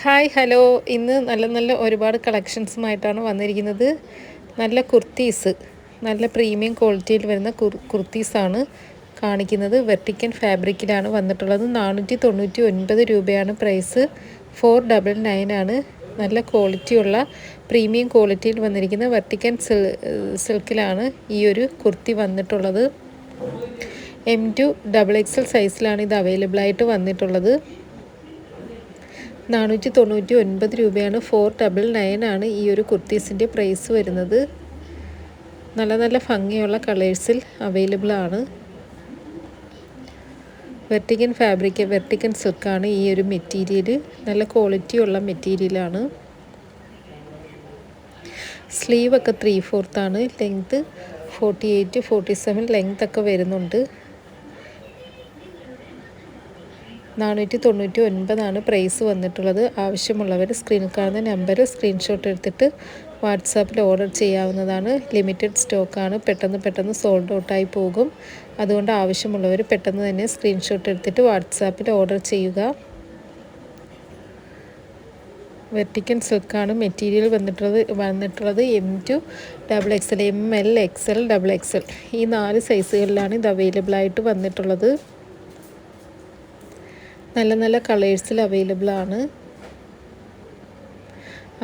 Hi hello. ഇന്ന് നല്ല നല്ല ഒരുപാട് കളക്ഷൻസുമായിട്ടാണ് വന്നിരിക്കുന്നത്. നല്ല കുർത്തീസ് നല്ല പ്രീമിയം ക്വാളിറ്റിയിൽ വരുന്ന കുർ കുർത്തീസാണ് കാണിക്കുന്നത്. വെർട്ടിക്കൻ ഫാബ്രിക്കിലാണ് വന്നിട്ടുള്ളത്. നാനൂറ്റി തൊണ്ണൂറ്റി ഒൻപത് രൂപയാണ് പ്രൈസ്. ഫോർ ഡബിൾ നയൻ ആണ് നല്ല ക്വാളിറ്റിയുള്ള പ്രീമിയം ക്വാളിറ്റിയിൽ വന്നിരിക്കുന്ന വെർട്ടിക്കൻ സിൽ സിൽക്കിലാണ് ഈ ഒരു കുർത്തി വന്നിട്ടുള്ളത്. എം ടു ഡബിൾ എക്സൽ സൈസിലാണ് ഇത് അവൈലബിൾ ആയിട്ട് വന്നിട്ടുള്ളത്. നാനൂറ്റി തൊണ്ണൂറ്റി ഒൻപത് രൂപയാണ് ഫോർ ഡബിൾ നയൻ ആണ് ഈ ഒരു കുർത്തീസിന്റെ പ്രൈസ് വരുന്നത്. നല്ല നല്ല ഭംഗിയുള്ള കളേഴ്സിൽ അവൈലബിൾ ആണ്. വെർട്ടിക്കൻ ഫാബ്രിക് വെർട്ടിക്കൻ സിൽക്കാണ് ഈ ഒരു മെറ്റീരിയൽ നല്ല ക്വാളിറ്റി ഉള്ള മെറ്റീരിയലാണ് സ്ലീവൊക്കെ three ഫോർത്താണ് length forty eight forty seven ലെങ്ത്തൊക്കെ വരുന്നുണ്ട്. നാനൂറ്റി തൊണ്ണൂറ്റി ഒൻപതാണ് പ്രൈസ് വന്നിട്ടുള്ളത്. ആവശ്യമുള്ളവർ സ്ക്രീനിൽ കാണുന്ന നമ്പർ സ്ക്രീൻഷോട്ട് എടുത്തിട്ട് വാട്സാപ്പിൽ ഓർഡർ ചെയ്യാവുന്നതാണ്. ലിമിറ്റഡ് സ്റ്റോക്കാണ്. പെട്ടെന്ന് പെട്ടെന്ന് സോൾഡ് ഔട്ടായി പോകും. അതുകൊണ്ട് ആവശ്യമുള്ളവർ പെട്ടെന്ന് തന്നെ സ്ക്രീൻഷോട്ട് എടുത്തിട്ട് വാട്സാപ്പിൽ ഓർഡർ ചെയ്യുക. വെർട്ടിക്കൻ സിൽക്കാണ് മെറ്റീരിയൽ വന്നിട്ടുള്ളത് വന്നിട്ടുള്ളത് M to double X XL M L X L double XL ഈ നാല് സൈസുകളിലാണ് ഇത് അവൈലബിൾ ആയിട്ട് വന്നിട്ടുള്ളത്. നല്ല നല്ല കളേഴ്സിൽ അവൈലബിൾ ആണ്.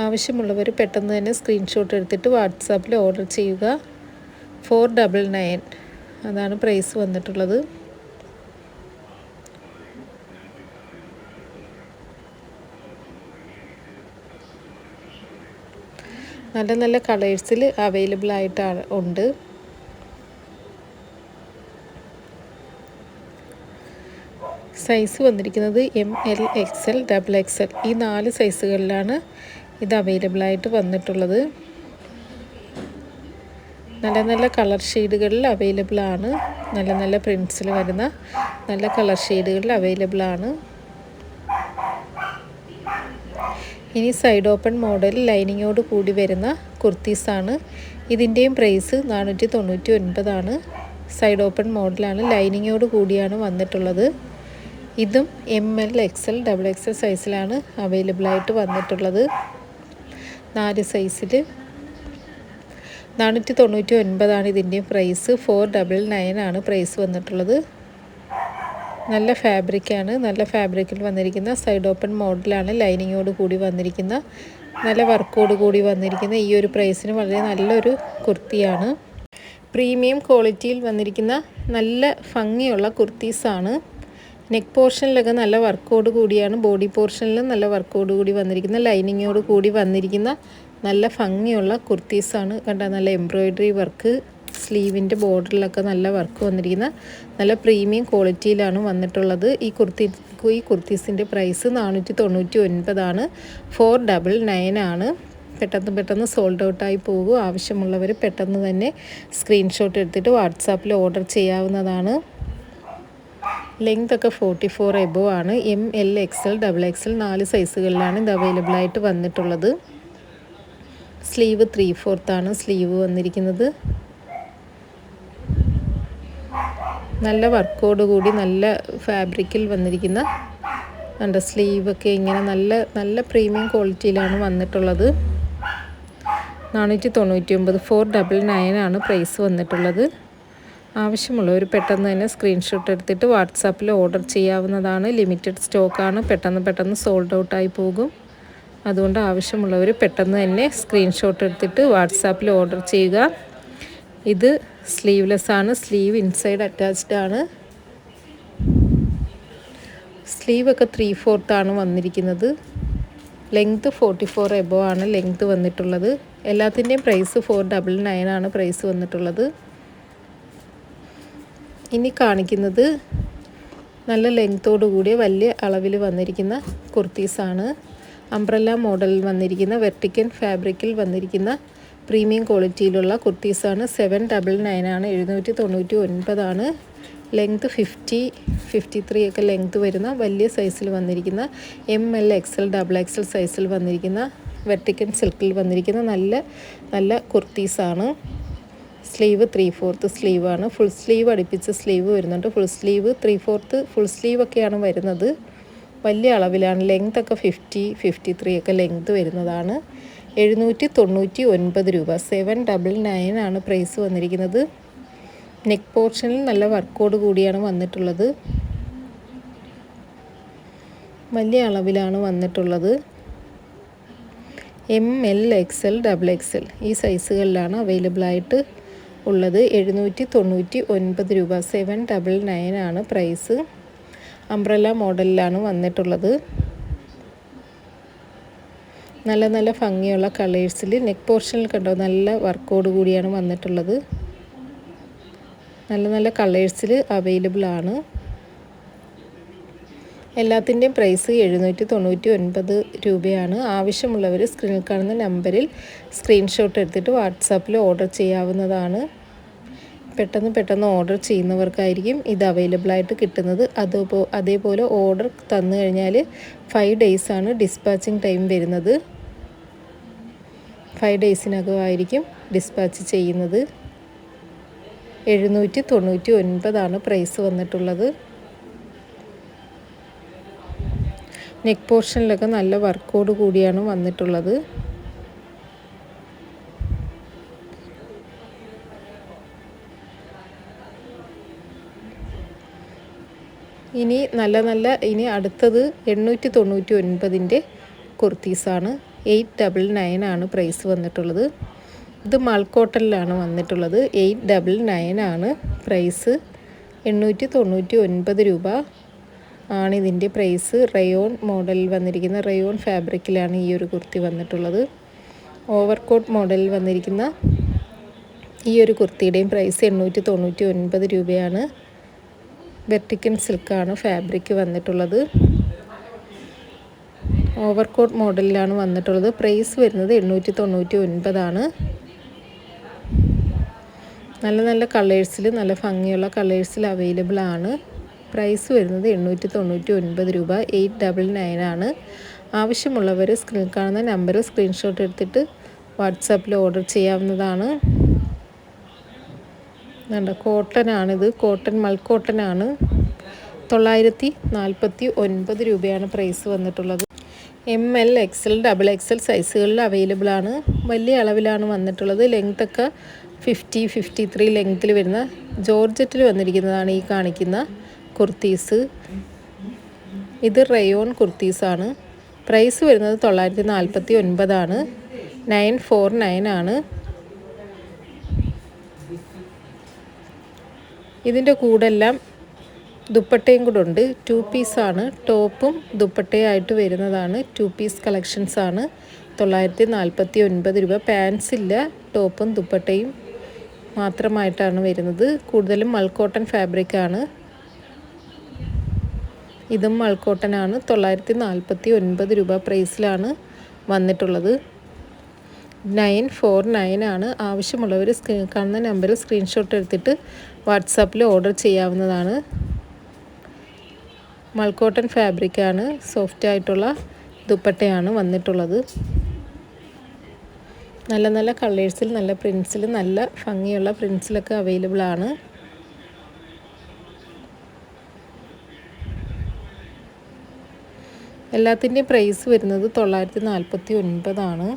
ആവശ്യമുള്ളവർ പെട്ടെന്ന് തന്നെ സ്ക്രീൻഷോട്ട് എടുത്തിട്ട് വാട്സാപ്പിൽ ഓർഡർ ചെയ്യുക. ഫോർ ഡബിൾ നയൻ അതാണ് പ്രൈസ് വന്നിട്ടുള്ളത്. നല്ല നല്ല കളേഴ്സിൽ അവൈലബിൾ ആയിട്ടാണ് ഉണ്ട്. സൈസ് വന്നിരിക്കുന്നത് M L X L double X L ഈ നാല് സൈസുകളിലാണ് ഇത് അവൈലബിൾ ആയിട്ട് വന്നിട്ടുള്ളത്. നല്ല നല്ല കളർ ഷെയ്ഡുകളിൽ അവൈലബിൾ ആണ്. നല്ല നല്ല പ്രിൻസിൽ വരുന്ന നല്ല കളർ ഷെയ്ഡുകളിൽ അവൈലബിൾ ആണ്. ഇനി സൈഡ് ഓപ്പൺ മോഡൽ ലൈനിങ്ങോട് കൂടി വരുന്ന കുർത്തീസാണ് ഇതിന്റെയും പ്രൈസ് നാനൂറ്റി തൊണ്ണൂറ്റി ഒൻപതാണ്. സൈഡ് ഓപ്പൺ മോഡലാണ് ലൈനിങ്ങോട് കൂടിയാണ് വന്നിട്ടുള്ളത്. ഇതും M L X L double X L സൈസിലാണ് അവൈലബിൾ ആയിട്ട് വന്നിട്ടുള്ളത്. നാല് സൈസിൽ നാനൂറ്റി തൊണ്ണൂറ്റി ഒൻപതാണ് ഇതിന്റെയും പ്രൈസ് ഫോർ ഡബിൾ നയൻ ആണ് പ്രൈസ് വന്നിട്ടുള്ളത്. നല്ല ഫാബ്രിക്കാണ് നല്ല ഫാബ്രിക്കിൽ വന്നിരിക്കുന്ന സൈഡ് ഓപ്പൺ മോഡലാണ് ലൈനിങ്ങോട് കൂടി വന്നിരിക്കുന്ന നല്ല വർക്കോട് കൂടി വന്നിരിക്കുന്ന ഈ ഒരു പ്രൈസിന് വളരെ നല്ലൊരു കുർത്തിയാണ്. പ്രീമിയം ക്വാളിറ്റിയിൽ വന്നിരിക്കുന്ന നല്ല ഭംഗിയുള്ള കുർത്തീസാണ്. നെക്ക് പോർഷനിലൊക്കെ നല്ല വർക്കോട് കൂടിയാണ്. ബോഡി പോർഷനിലും നല്ല വർക്കോട് കൂടി വന്നിരിക്കുന്ന ലൈനിങ്ങോട് കൂടി വന്നിരിക്കുന്ന നല്ല ഭംഗിയുള്ള കുർത്തീസാണ്. കണ്ട നല്ല എംബ്രോയിഡറി വർക്ക് സ്ലീവിന്റെ ബോർഡറിലൊക്കെ നല്ല വർക്ക് വന്നിരിക്കുന്ന നല്ല പ്രീമിയം ക്വാളിറ്റിയിലാണ് വന്നിട്ടുള്ളത്. ഈ കുർത്തി ഈ കുർത്തീസിന്റെ പ്രൈസ് നാനൂറ്റി തൊണ്ണൂറ്റി ഒൻപതാണ് ഫോർ ഡബിൾ നയൻ ആണ്. പെട്ടെന്ന് പെട്ടെന്ന് സോൾഡ് ഔട്ടായി പോകും. ആവശ്യമുള്ളവർ പെട്ടെന്ന് തന്നെ സ്ക്രീൻഷോട്ട് എടുത്തിട്ട് വാട്സാപ്പിൽ ഓർഡർ ചെയ്യാവുന്നതാണ്. ലെങ്ത് ഒക്കെ ഫോർട്ടി ഫോർ എബോ ആണ്. M L X L double X L നാല് സൈസുകളിലാണ് ഇത് അവൈലബിൾ ആയിട്ട് വന്നിട്ടുള്ളത്. സ്ലീവ് ത്രീ ആണ് സ്ലീവ് വന്നിരിക്കുന്നത്. നല്ല വർക്കോട് കൂടി നല്ല ഫാബ്രിക്കിൽ വന്നിരിക്കുന്ന എന്റെ സ്ലീവൊക്കെ ഇങ്ങനെ നല്ല നല്ല പ്രീമിയം ക്വാളിറ്റിയിലാണ് വന്നിട്ടുള്ളത്. നാനൂറ്റി തൊണ്ണൂറ്റി ഒമ്പത് ഫോർ ഡബിൾ നയൻ ആണ് പ്രൈസ് വന്നിട്ടുള്ളത്. ആവശ്യമുള്ളവർ പെട്ടെന്ന് തന്നെ സ്ക്രീൻഷോട്ട് എടുത്തിട്ട് വാട്സാപ്പിൽ ഓർഡർ ചെയ്യാവുന്നതാണ്. ലിമിറ്റഡ് സ്റ്റോക്കാണ് പെട്ടെന്ന് പെട്ടെന്ന് സോൾഡ് ഔട്ടായി പോകും. അതുകൊണ്ട് ആവശ്യമുള്ളവർ പെട്ടെന്ന് തന്നെ സ്ക്രീൻഷോട്ട് എടുത്തിട്ട് വാട്സാപ്പിൽ ഓർഡർ ചെയ്യുക. ഇത് സ്ലീവ്ലെസ് ആണ്. സ്ലീവ് ഇൻസൈഡ് അറ്റാച്ച്ഡ് ആണ്. സ്ലീവൊക്കെ ത്രീ ആണ് വന്നിരിക്കുന്നത്. ലെങ്ത് ഫോർട്ടി ഫോർ എബോ ആണ് ലെങ്ത് വന്നിട്ടുള്ളത്. എല്ലാത്തിന്റെയും പ്രൈസ് ഫോർ ഡബിൾ നയൻ ആണ് പ്രൈസ് വന്നിട്ടുള്ളത്. ഇനി കാണിക്കുന്നത് നല്ല ലെങ്ത്തോടു കൂടിയ വലിയ അളവിൽ വന്നിരിക്കുന്ന കുർത്തീസാണ് അംബ്രല്ല മോഡലിൽ വന്നിരിക്കുന്ന വെർട്ടിക്കൻ ഫാബ്രിക്കിൽ വന്നിരിക്കുന്ന പ്രീമിയം ക്വാളിറ്റിയിലുള്ള കുർത്തീസാണ് സെവൻ ഡബിൾ ആണ് എഴുന്നൂറ്റി തൊണ്ണൂറ്റി ഒൻപതാണ് ലെങ്ത് ഫിഫ്റ്റി ഫിഫ്റ്റി ത്രീ ഒക്കെ ലെങ്ത് വരുന്ന വലിയ സൈസിൽ വന്നിരിക്കുന്ന M L XL double XL സൈസിൽ വന്നിരിക്കുന്ന വെർട്ടിക്കൻ സിൽക്കിൽ വന്നിരിക്കുന്ന നല്ല നല്ല കുർത്തീസാണ് സ്ലീവ് ത്രീ ഫോർത്ത് സ്ലീവാണ്. ഫുൾ സ്ലീവ് അടുപ്പിച്ച് സ്ലീവ് വരുന്നുണ്ട്. Full sleeve three fourth full sleeve ഒക്കെയാണ് വരുന്നത്. വലിയ അളവിലാണ്. ലെങ്ത് ഒക്കെ ഫിഫ്റ്റി ഫിഫ്റ്റി ത്രീ ഒക്കെ ലെങ്ത് വരുന്നതാണ്. എഴുന്നൂറ്റി തൊണ്ണൂറ്റി ഒൻപത് രൂപ. സെവൻ ഡബിൾ നയൻ ആണ് പ്രൈസ് വന്നിരിക്കുന്നത്. നെക്ക് പോർഷനിൽ നല്ല വർക്കോട് കൂടിയാണ് വന്നിട്ടുള്ളത്. വലിയ അളവിലാണ് വന്നിട്ടുള്ളത്. M L X L double X L ഈ സൈസുകളിലാണ് അവൈലബിൾ ആയിട്ട് ഉള്ളത് എഴുന്നൂറ്റി തൊണ്ണൂറ്റി ഒൻപത് രൂപ. സെവൻ ഡബിൾ നയൻ ആണ് പ്രൈസ്. അംബ്രല മോഡലിലാണ് വന്നിട്ടുള്ളത്. നല്ല നല്ല ഭംഗിയുള്ള കളേഴ്സിൽ നെക്ക് പോർഷനിൽ കണ്ടോ? നല്ല വർക്കോട് കൂടിയാണ് വന്നിട്ടുള്ളത്. നല്ല നല്ല കളേഴ്സിൽ അവൈലബിൾ ആണ്. എല്ലാത്തിന്റെയും പ്രൈസ് എഴുന്നൂറ്റി തൊണ്ണൂറ്റി ഒൻപത് രൂപയാണ്. ആവശ്യമുള്ളവർ സ്ക്രീനിൽ കാണുന്ന നമ്പറിൽ സ്ക്രീൻഷോട്ട് എടുത്തിട്ട് വാട്സാപ്പിൽ ഓർഡർ ചെയ്യാവുന്നതാണ്. പെട്ടെന്ന് പെട്ടെന്ന് ഓർഡർ ചെയ്യുന്നവർക്കായിരിക്കും ഇത് അവൈലബിൾ ആയിട്ട് കിട്ടുന്നത്. അതുപോ അതേപോലെ ഓർഡർ തന്നു കഴിഞ്ഞാൽ ഫൈവ് ഡേയ്സാണ് ഡിസ്പാച്ചിങ് ടൈം വരുന്നത്. ഫൈവ് ഡേയ്സിനകമായിരിക്കും ഡിസ്പാച്ച് ചെയ്യുന്നത്. എഴുന്നൂറ്റി തൊണ്ണൂറ്റി ഒൻപതാണ് പ്രൈസ് വന്നിട്ടുള്ളത് നെക്ക് പോർഷനിലൊക്കെ നല്ല വർക്കോട് കൂടിയാണ് വന്നിട്ടുള്ളത്. ഇനി നല്ല നല്ല ഇനി അടുത്തത് എണ്ണൂറ്റി തൊണ്ണൂറ്റി ഒൻപതിന്റെ കുർത്തീസാണ്. എയ്റ്റ് ഡബിൾ നയൻ ആണ് പ്രൈസ് വന്നിട്ടുള്ളത്. ഇത് മൾക്കോട്ടലിലാണ് വന്നിട്ടുള്ളത്. എയ്റ്റ് ഡബിൾ നയൻ ആണ് പ്രൈസ്. എണ്ണൂറ്റി തൊണ്ണൂറ്റി ഒൻപത് രൂപ ആണ് ഇതിന്റെ പ്രൈസ്. റയോൺ മോഡലിൽ വന്നിരിക്കുന്ന റയോൺ ഫാബ്രിക്കിലാണ് ഈ ഒരു കുർത്തി വന്നിട്ടുള്ളത്. ഓവർകോട്ട് മോഡലിൽ വന്നിരിക്കുന്ന ഈ ഒരു കുർത്തിയുടെയും പ്രൈസ് എണ്ണൂറ്റി തൊണ്ണൂറ്റി ഒൻപത് രൂപയാണ്. വെർട്ടിക്കൻ സിൽക്കാണ് ഫാബ്രിക് വന്നിട്ടുള്ളത്. ഓവർകോട്ട് മോഡലിലാണ് വന്നിട്ടുള്ളത്. പ്രൈസ് വരുന്നത് എണ്ണൂറ്റി തൊണ്ണൂറ്റി ഒൻപതാണ് നല്ല നല്ല കളേഴ്സിൽ നല്ല ഭംഗിയുള്ള കളേഴ്സിൽ അവൈലബിൾ ആണ്. പ്രൈസ് വരുന്നത് എണ്ണൂറ്റി തൊണ്ണൂറ്റി ഒൻപത് രൂപ എയ്റ്റ് ഡബിൾ നയൻ ആണ് ആവശ്യമുള്ളവർ സ്ക്രീൻ കാണുന്ന നമ്പർ സ്ക്രീൻഷോട്ട് എടുത്തിട്ട് വാട്സാപ്പിൽ ഓർഡർ ചെയ്യാവുന്നതാണ്. വേണ്ട കോട്ടനാണിത്. കോട്ടൺ മൽക്കോട്ടനാണ്. തൊള്ളായിരത്തി നാൽപ്പത്തി ഒൻപത് രൂപയാണ് പ്രൈസ് വന്നിട്ടുള്ളത്. M L XL double XL സൈസുകളിൽ available ആണ്. വലിയ അളവിലാണ് വന്നിട്ടുള്ളത്. ലെങ്ത് ഒക്കെ ഫിഫ്റ്റി ഫിഫ്റ്റി ത്രീ ലെങ്ത്തിൽ വരുന്ന ജോർജറ്റിൽ വന്നിരിക്കുന്നതാണ് ഈ കാണിക്കുന്ന കുർത്തീസ്. ഇത് റയോൺ കുർത്തീസാണ് പ്രൈസ് വരുന്നത് തൊള്ളായിരത്തി നാൽപ്പത്തി ഒൻപതാണ് നയൻ ഫോർ നയൻ ആണ്. ഇതിന്റെ കൂടെല്ലാം ദുപ്പട്ടയും കൂടെ ഉണ്ട്. ടു പീസാണ് ടോപ്പും ദുപ്പട്ടയായിട്ട് വരുന്നതാണ്. ടു പീസ് കളക്ഷൻസ് ആണ്. തൊള്ളായിരത്തി നാൽപ്പത്തി ഒൻപത് രൂപ. പാൻസ് ഇല്ല. ടോപ്പും ദുപ്പട്ടയും മാത്രമായിട്ടാണ് വരുന്നത്. കൂടുതലും മൾക്കോട്ടൺ ഫാബ്രിക് ആണ്. ഇതും മൾക്കോട്ടൺ ആണ്. തൊള്ളായിരത്തി നാൽപ്പത്തി ഒൻപത് രൂപ പ്രൈസിലാണ് വന്നിട്ടുള്ളത്. നയൻ ഫോർ നയൻ ആണ് ആവശ്യമുള്ളവർ കാണുന്ന നമ്പറിൽ സ്ക്രീൻഷോട്ട് എടുത്തിട്ട് വാട്സാപ്പിൽ ഓർഡർ ചെയ്യാവുന്നതാണ്. മൾക്കോട്ടൺ ഫാബ്രിക്കാണ് സോഫ്റ്റ് ആയിട്ടുള്ള ദുപ്പട്ടയാണ് വന്നിട്ടുള്ളത്. നല്ല നല്ല കളേഴ്സിൽ നല്ല പ്രിൻസിൽ നല്ല ഭംഗിയുള്ള പ്രിൻസിലൊക്കെ അവൈലബിൾ ആണ്. എല്ലാത്തിന്റെയും പ്രൈസ് വരുന്നത് തൊള്ളായിരത്തി നാൽപ്പത്തി ഒൻപതാണ്.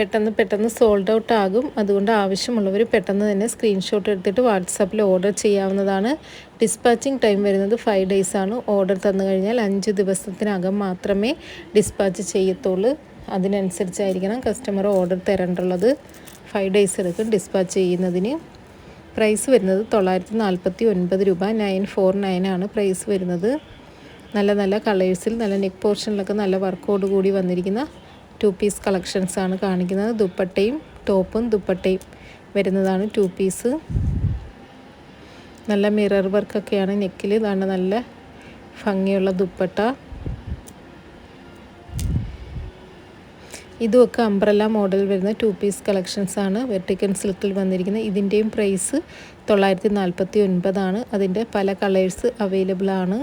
പെട്ടെന്ന് പെട്ടെന്ന് സോൾഡ് ഔട്ട് ആകും. അതുകൊണ്ട് ആവശ്യമുള്ളവർ പെട്ടെന്ന് തന്നെ സ്ക്രീൻഷോട്ട് എടുത്തിട്ട് വാട്സാപ്പിൽ ഓർഡർ ചെയ്യാവുന്നതാണ്. ഡിസ്പാച്ചിങ് ടൈം വരുന്നത് ഫൈവ് ഡേയ്സ് ആണ്. ഓർഡർ തന്നു കഴിഞ്ഞാൽ അഞ്ച് ദിവസത്തിനകം മാത്രമേ ഡിസ്പാച്ച് ചെയ്യത്തുള്ളൂ. അതിനനുസരിച്ചായിരിക്കണം കസ്റ്റമർ ഓർഡർ തരേണ്ടുള്ളത്. ഫൈവ് ഡേയ്സ് എടുക്കും ഡിസ്പാച്ച് ചെയ്യുന്നതിന്. പ്രൈസ് വരുന്നത് തൊള്ളായിരത്തി നാൽപ്പത്തി ഒൻപത് രൂപ. നയൻ ഫോർ നയൻ ആണ് പ്രൈസ് വരുന്നത്. നല്ല നല്ല കളേഴ്സിൽ നല്ല നെക്ക് പോർഷനിലൊക്കെ നല്ല വർക്കോട് കൂടി വന്നിരിക്കുന്ന ടു പീസ് കളക്ഷൻസ് ആണ് കാണിക്കുന്നത്. ദുപ്പട്ടയും ടോപ്പും ദുപ്പട്ടയും വരുന്നതാണ് ടു പീസ്. നല്ല മിറർ വർക്കൊക്കെയാണ് നെക്കിൽ ഇതാണ് നല്ല ഭംഗിയുള്ള ദുപ്പട്ട. ഇതുമൊക്കെ അംബ്രല്ല മോഡൽ വരുന്ന ടു പീസ് കളക്ഷൻസ് ആണ്. വെർട്ടിക്കൻ സിൽക്കിൽ വന്നിരിക്കുന്നത് ഇതിന്റെയും പ്രൈസ് തൊള്ളായിരത്തി നാൽപ്പത്തി ഒൻപതാണ് അതിന്റെ പല കളേഴ്സ് അവൈലബിൾ ആണ്.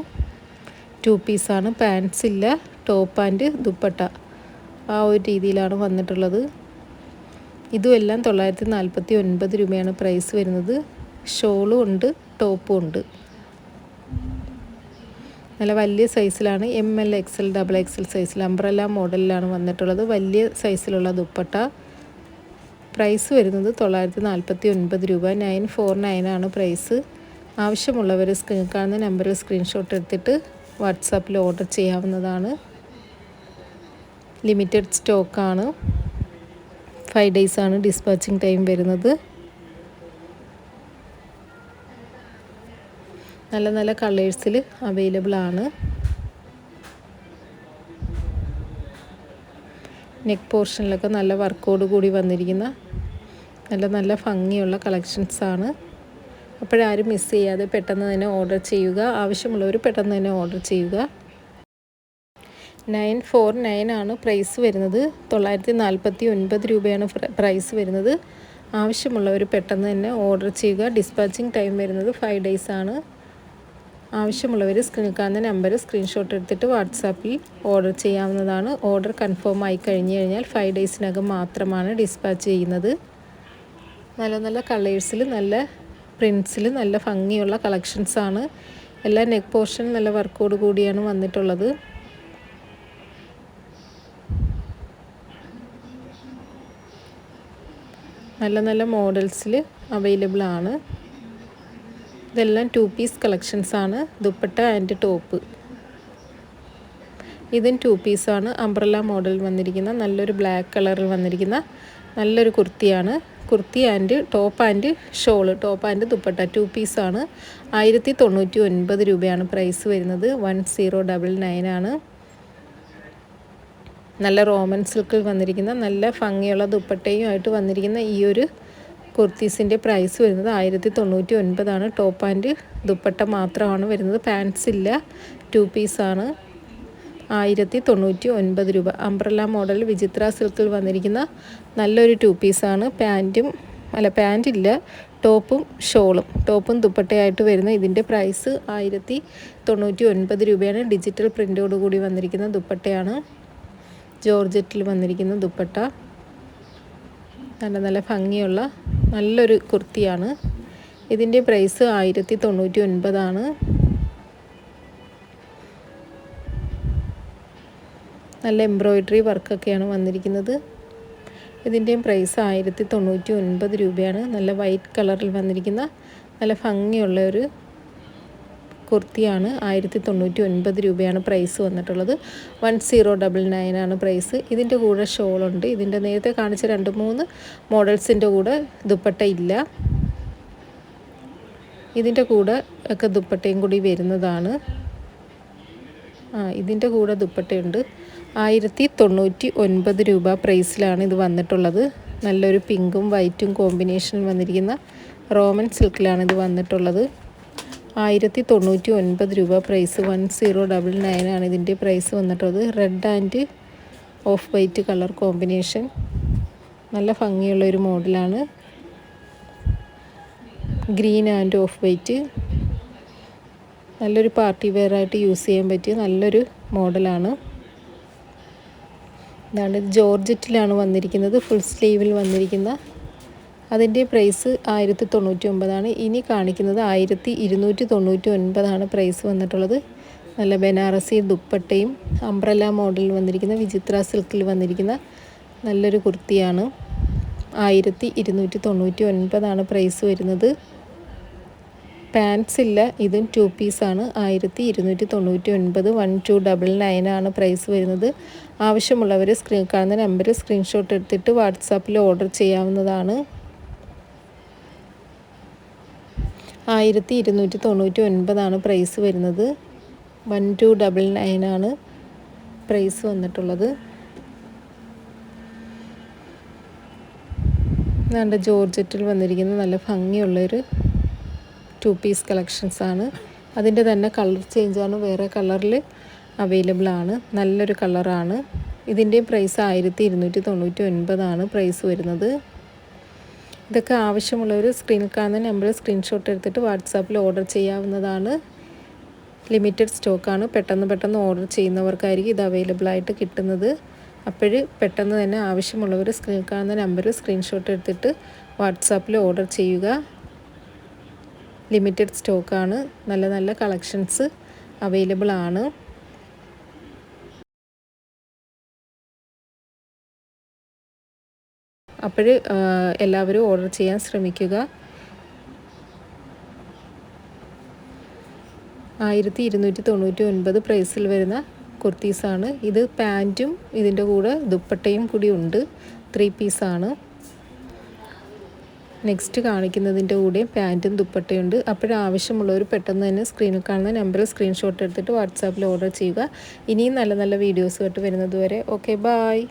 ടു പീസാണ് പാൻസ് ഇല്ല ടോപ്പ് ആൻഡ് ദുപ്പട്ട. ആ ഒരു രീതിയിലാണ് വന്നിട്ടുള്ളത്. ഇതുമെല്ലാം തൊള്ളായിരത്തി നാൽപ്പത്തി ഒൻപത് രൂപയാണ് പ്രൈസ് വരുന്നത്. ഷോളും ഉണ്ട് ടോപ്പും ഉണ്ട്. നല്ല വലിയ സൈസിലാണ് M L X L double X L സൈസിൽ അംബ്രല്ല മോഡലിലാണ് വന്നിട്ടുള്ളത്. വലിയ സൈസിലുള്ള ദുപ്പട്ട. പ്രൈസ് വരുന്നത് തൊള്ളായിരത്തി നാൽപ്പത്തി ഒൻപത് രൂപ. നയൻ ഫോർ നയൻ ആണ് പ്രൈസ് ആവശ്യമുള്ളവർ സ്ക്രീൻ കാണുന്ന നമ്പറിൽ സ്ക്രീൻഷോട്ട് എടുത്തിട്ട് വാട്സാപ്പിൽ ഓർഡർ ചെയ്യാവുന്നതാണ്. ലിമിറ്റഡ് സ്റ്റോക്കാണ് ഫൈവ് ഡേയ്സ് ആണ് ഡിസ്പാച്ചിങ് ടൈം വരുന്നത്. നല്ല നല്ല കളേഴ്സിൽ അവൈലബിൾ ആണ്. നെക്ക് പോർഷനിലൊക്കെ നല്ല വർക്കോട് കൂടി വന്നിരിക്കുന്ന നല്ല നല്ല ഭംഗിയുള്ള കളക്ഷൻസ് ആണ്. അപ്പോഴാരും മിസ് ചെയ്യാതെ പെട്ടെന്ന് തന്നെ ഓർഡർ ചെയ്യുക. ആവശ്യമുള്ളവർ പെട്ടെന്ന് തന്നെ ഓർഡർ ചെയ്യുക. നയൻ ഫോർ നയൻ ആണ് പ്രൈസ് വരുന്നത്. തൊള്ളായിരത്തി നാൽപ്പത്തി ഒൻപത് രൂപയാണ് പ്രൈസ് വരുന്നത്. ആവശ്യമുള്ളവർ പെട്ടെന്ന് തന്നെ ഓർഡർ ചെയ്യുക. ഡിസ്പാച്ചിങ് ടൈം വരുന്നത് ഫൈവ് ഡേയ്സ് ആണ്. ആവശ്യമുള്ളവർ സ്ക്രീൻ കാണുന്ന നമ്പർ സ്ക്രീൻഷോട്ട് എടുത്തിട്ട് വാട്സാപ്പിൽ ഓർഡർ ചെയ്യാവുന്നതാണ്. ഓർഡർ കൺഫേം ആയി കഴിഞ്ഞ് കഴിഞ്ഞാൽ ഫൈവ് ഡേയ്സിനകം മാത്രമാണ് ഡിസ്പാച്ച് ചെയ്യുന്നത്. നല്ല നല്ല കളേഴ്സിൽ നല്ല പ്രിൻസിൽ നല്ല ഭംഗിയുള്ള കളക്ഷൻസാണ്. എല്ലാ നെക്ക് പോർഷൻ നല്ല വർക്കോട് കൂടിയാണ് വന്നിട്ടുള്ളത്. നല്ല നല്ല മോഡൽസിൽ അവൈലബിൾ ആണ്. ഇതെല്ലാം ടു പീസ് കളക്ഷൻസ് ആണ്. ദുപ്പട്ട ആൻഡ് ടോപ്പ് ഇതും ടു പീസാണ് അംബ്രല്ല മോഡൽ വന്നിരിക്കുന്ന നല്ലൊരു ബ്ലാക്ക് കളറിൽ വന്നിരിക്കുന്ന നല്ലൊരു കുർത്തിയാണ്. Kurti and top and shawl top and dupatta two പീസാണ് ആയിരത്തി തൊണ്ണൂറ്റി ഒൻപത് രൂപയാണ് പ്രൈസ് വരുന്നത്. വൺ സീറോ ഡബിൾ നയൻ ആണ്. നല്ല റോമൻ സിൽക്കിൽ വന്നിരിക്കുന്ന നല്ല ഭംഗിയുള്ള ദുപ്പട്ടയും ആയിട്ട് വന്നിരിക്കുന്ന ഈ ഒരു കുർത്തീസിന്റെ പ്രൈസ് വരുന്നത് ആയിരത്തി തൊണ്ണൂറ്റി ഒൻപതാണ്. ടോപ്പ് ആൻഡ് ദുപ്പട്ട മാത്രമാണ് വരുന്നത്. പാൻസ് ഇല്ല ടു പീസാണ് ആയിരത്തി തൊണ്ണൂറ്റി ഒൻപത് രൂപ. അംബ്രല്ല മോഡൽ വിചിത്ര സിൽക്കിൽ വന്നിരിക്കുന്ന നല്ലൊരു ടു പീസാണ് പാന്റും അല്ല പാന്റ് ഇല്ല ടോപ്പും ഷോളും. ടോപ്പും ദുപ്പട്ടയായിട്ട് വരുന്ന ഇതിന്റെ പ്രൈസ് ആയിരത്തി തൊണ്ണൂറ്റി ഒൻപത് രൂപയാണ്. ഡിജിറ്റൽ പ്രിന്റോടുകൂടി വന്നിരിക്കുന്ന ദുപ്പട്ടയാണ്. ജോർജറ്റിൽ വന്നിരിക്കുന്ന ദുപ്പട്ട. നല്ല നല്ല ഭംഗിയുള്ള നല്ലൊരു കുർത്തിയാണ്. ഇതിന്റെ പ്രൈസ് ആയിരത്തി തൊണ്ണൂറ്റി ഒൻപതാണ് നല്ല എംബ്രോയിഡറി വർക്കൊക്കെയാണ് വന്നിരിക്കുന്നത്. ഇതിന്റെയും പ്രൈസ് ആയിരത്തി തൊണ്ണൂറ്റി ഒൻപത് രൂപയാണ്. നല്ല വൈറ്റ് കളറിൽ വന്നിരിക്കുന്ന നല്ല ഭംഗിയുള്ള ഒരു കുർത്തിയാണ് ആയിരത്തി തൊണ്ണൂറ്റി ഒൻപത് രൂപയാണ് പ്രൈസ് വന്നിട്ടുള്ളത്. വൺ സീറോ ഡബിൾ നയൻ ആണ് പ്രൈസ്. ഇതിന്റെ കൂടെ ഷോളുണ്ട്. ഇതിന്റെ നേരത്തെ കാണിച്ച രണ്ട് മൂന്ന് മോഡൽസിന്റെ കൂടെ ദുപ്പട്ട ഇല്ല. ഇതിന്റെ കൂടെ ഒക്കെ ദുപ്പട്ടയും കൂടി വരുന്നതാണ്. ആ ഇതിന്റെ കൂടെ ദുപ്പട്ടയുണ്ട്. ആയിരത്തി തൊണ്ണൂറ്റി ഒൻപത് രൂപ പ്രൈസിലാണ് ഇത് വന്നിട്ടുള്ളത്. നല്ലൊരു പിങ്കും വൈറ്റും കോമ്പിനേഷൻ വന്നിരിക്കുന്ന റോമൻ സിൽക്കിലാണ് ഇത് വന്നിട്ടുള്ളത്. ആയിരത്തി തൊണ്ണൂറ്റി ഒൻപത് രൂപ price one zero double nine ആണ് ഇതിന്റെ പ്രൈസ് വന്നിട്ടുള്ളത്. Red and off white colour combination. നല്ല ഭംഗിയുള്ള ഒരു മോഡലാണ്. Green and off white. നല്ലൊരു പാർട്ടി വെയർ ആയിട്ട് യൂസ് ചെയ്യാൻ പറ്റിയ നല്ലൊരു മോഡലാണ്. ഇതാണ് ജോർജറ്റിലാണ് വന്നിരിക്കുന്നത്. ഫുൾ സ്ലീവിൽ വന്നിരിക്കുന്ന അതിന്റെ പ്രൈസ് ആയിരത്തി തൊണ്ണൂറ്റി ഒമ്പതാണ് ഇനി കാണിക്കുന്നത് ആയിരത്തി ഇരുന്നൂറ്റി തൊണ്ണൂറ്റി ഒൻപതാണ് പ്രൈസ് വന്നിട്ടുള്ളത്. നല്ല ബനാറസി ദുപ്പട്ടയും അംബ്രല മോഡലിൽ വന്നിരിക്കുന്ന വിചിത്ര സിൽക്കിൽ വന്നിരിക്കുന്ന നല്ലൊരു കുർത്തിയാണ്. ആയിരത്തി ഇരുന്നൂറ്റി തൊണ്ണൂറ്റി ഒൻപതാണ് പ്രൈസ് വരുന്നത്. പാൻസ് ഇല്ല ഇതും ടു പീസാണ് ആയിരത്തി ഇരുന്നൂറ്റി തൊണ്ണൂറ്റി ഒൻപത് വൺ ടു ഡബിൾ നയൻ ആണ് പ്രൈസ് വരുന്നത്. ആവശ്യമുള്ളവർ സ്ക്രീൻ കാണുന്ന നമ്പർ സ്ക്രീൻഷോട്ട് എടുത്തിട്ട് വാട്സാപ്പിൽ ഓർഡർ ചെയ്യാവുന്നതാണ്. ആയിരത്തി ഇരുന്നൂറ്റി തൊണ്ണൂറ്റി ഒൻപതാണ് പ്രൈസ് വരുന്നത്. വൺ ടു ഡബിൾ നയൻ ആണ് പ്രൈസ് വന്നിട്ടുള്ളത്. നല്ല ജോർജറ്റിൽ വന്നിരിക്കുന്ന നല്ല ഭംഗിയുള്ളൊരു ടു പീസ് കളക്ഷൻസ് ആണ് അതിന്റെ തന്നെ കളർ ചേഞ്ചാണ് വേറെ കളറിൽ അവൈലബിൾ ആണ് നല്ലൊരു കളറാണ്. ഇതിന്റെയും പ്രൈസ് ആയിരത്തി ഇരുന്നൂറ്റി തൊണ്ണൂറ്റി ഒൻപതാണ് പ്രൈസ് വരുന്നത്. ഇതൊക്കെ ആവശ്യമുള്ളവർ സ്ക്രീനിൽ കാണുന്ന നമ്പറിൽ സ്ക്രീൻഷോട്ട് എടുത്തിട്ട് വാട്സാപ്പിൽ ഓർഡർ ചെയ്യാവുന്നതാണ്. ലിമിറ്റഡ് സ്റ്റോക്കാണ് പെട്ടെന്ന് പെട്ടെന്ന് ഓർഡർ ചെയ്യുന്നവർക്കായിരിക്കും ഇത് അവൈലബിൾ ആയിട്ട് കിട്ടുന്നത്. അപ്പോൾ പെട്ടെന്ന് തന്നെ ആവശ്യമുള്ളവർ സ്ക്രീൻ കാണുന്ന നമ്പറിൽ സ്ക്രീൻഷോട്ട് എടുത്തിട്ട് വാട്സാപ്പിൽ ഓർഡർ ചെയ്യുക. ലിമിറ്റഡ് സ്റ്റോക്കാണ് നല്ല നല്ല കളക്ഷൻസ് അവൈലബിൾ ആണ്. അപ്പോൾ എല്ലാവരും ഓർഡർ ചെയ്യാൻ ശ്രമിക്കുക. ആയിരത്തി ഇരുന്നൂറ്റി തൊണ്ണൂറ്റി ഒൻപത് പ്രൈസിൽ വരുന്ന കുർത്തീസാണ്. ഇത് പാന്റും ഇതിന്റെ കൂടെ ദുപ്പട്ടയും കൂടി ഉണ്ട്. ത്രീ പീസാണ്. നെക്സ്റ്റ് കാണിക്കുന്നതിന്റെ കൂടെ പാന്റും ദുപ്പട്ടയുണ്ട് അപ്പോഴാവശ്യമുള്ളവർ പെട്ടെന്ന് തന്നെ സ്ക്രീനിൽ കാണുന്ന നമ്പറിൽ സ്ക്രീൻഷോട്ട് എടുത്തിട്ട് വാട്സാപ്പിൽ ഓർഡർ ചെയ്യുക. ഇനിയും നല്ല നല്ല വീഡിയോസ് വരുന്നത് വരെ ഓക്കെ ബായ്